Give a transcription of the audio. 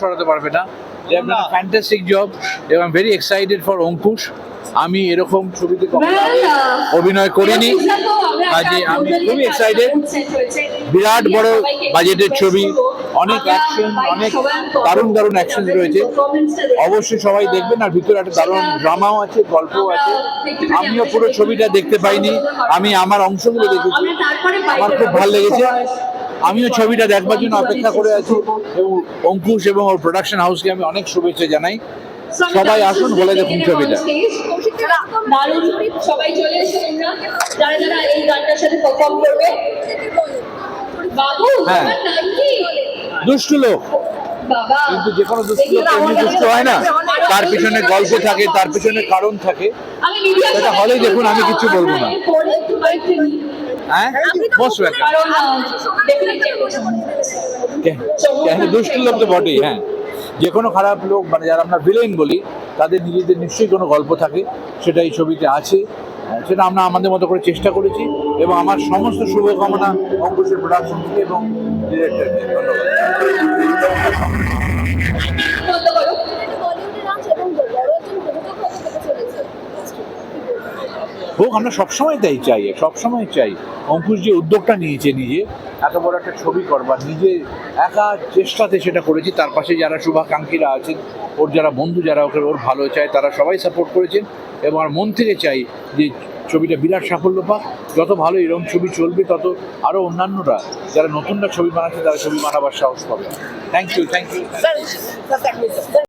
সরাতে পারবে না। ফ্যান্টাস্টিক জব এবং ভেরি এক্সাইটেড ফর অঙ্কুশ। আমি এরকম ছবিতে কখনো অভিনয় করিনি। কাজে আমি খুবই এক্সাইটেড বিরাট বড় বাজেটের ছবি। অনেক অ্যাকশন অনেক দারুণ দারুণ অ্যাকশন রয়েছে। অবশ্যই সবাই দেখবেন আর ভিতরে একটা দারুণ ড্রামাও আছে গল্পও আছে। আমিও পুরো ছবিটা দেখতে পাইনি। আমি আমার অংশগুলো দেখেছি। আমার খুব ভালো লেগেছে। আমিও ছবিটা দেখবার জন্য অপেক্ষা করে আছি। এবং অঙ্কুশ এবং ওর প্রোডাকশন হাউসকে আমি অনেক শুভেচ্ছা জানাই। সবাই আসুন বলে দেখুন ছবিটা। সবাই চলে এসো যারা যারা এই গানটার সাথে পারফর্ম করবে। বাবু হ্যাঁ। দুষ্টু লোক। কিন্তু যে কোনো দুষ্টু লোক এমনি দুষ্টু হয় না। তার পিছনে গল্প থাকে তার পিছনে কারণ থাকে। সেটা হলেই দেখুন, আমি কিচ্ছু বলব না। একটু। হ্যাঁ লোক তো বটেই হ্যাঁ। যে কোনো খারাপ লোক মানে যারা আমরা ভিলেন বলি তাদের নিজেদের নিশ্চয়ই কোনো গল্প থাকে সেটা এই ছবিতে আছে। হ্যাঁ, সেটা আমরা আমাদের মতো করে চেষ্টা করেছি এবং আমার সমস্ত শুভকামনা অঙ্কুশের প্রোডাকশন থেকে এবং ডিরেক্টর ধন্যবাদ। হোক, আমরা সবসময় তাই চাই, সবসময় চাই। অঙ্কুশ যে উদ্যোগটা নিয়েছে নিজে, এত বড় একটা ছবি করবার, নিজে একা চেষ্টাতে সেটা করেছি। তার পাশে যারা শুভাকাঙ্ক্ষীরা আছেন, ওর যারা বন্ধু, যারা ওকে ওর ভালো চায়, তারা সবাই সাপোর্ট করেছেন। এবং আর মন থেকে চাই যে ছবিটা বিরাট সাফল্য পাক। যত ভালো এরকম ছবি চলবে, তত আরও অন্যান্যরা, যারা নতুনরা ছবি বানাচ্ছে, তারা ছবি বানাবার সাহস পাবে। Thank you thank you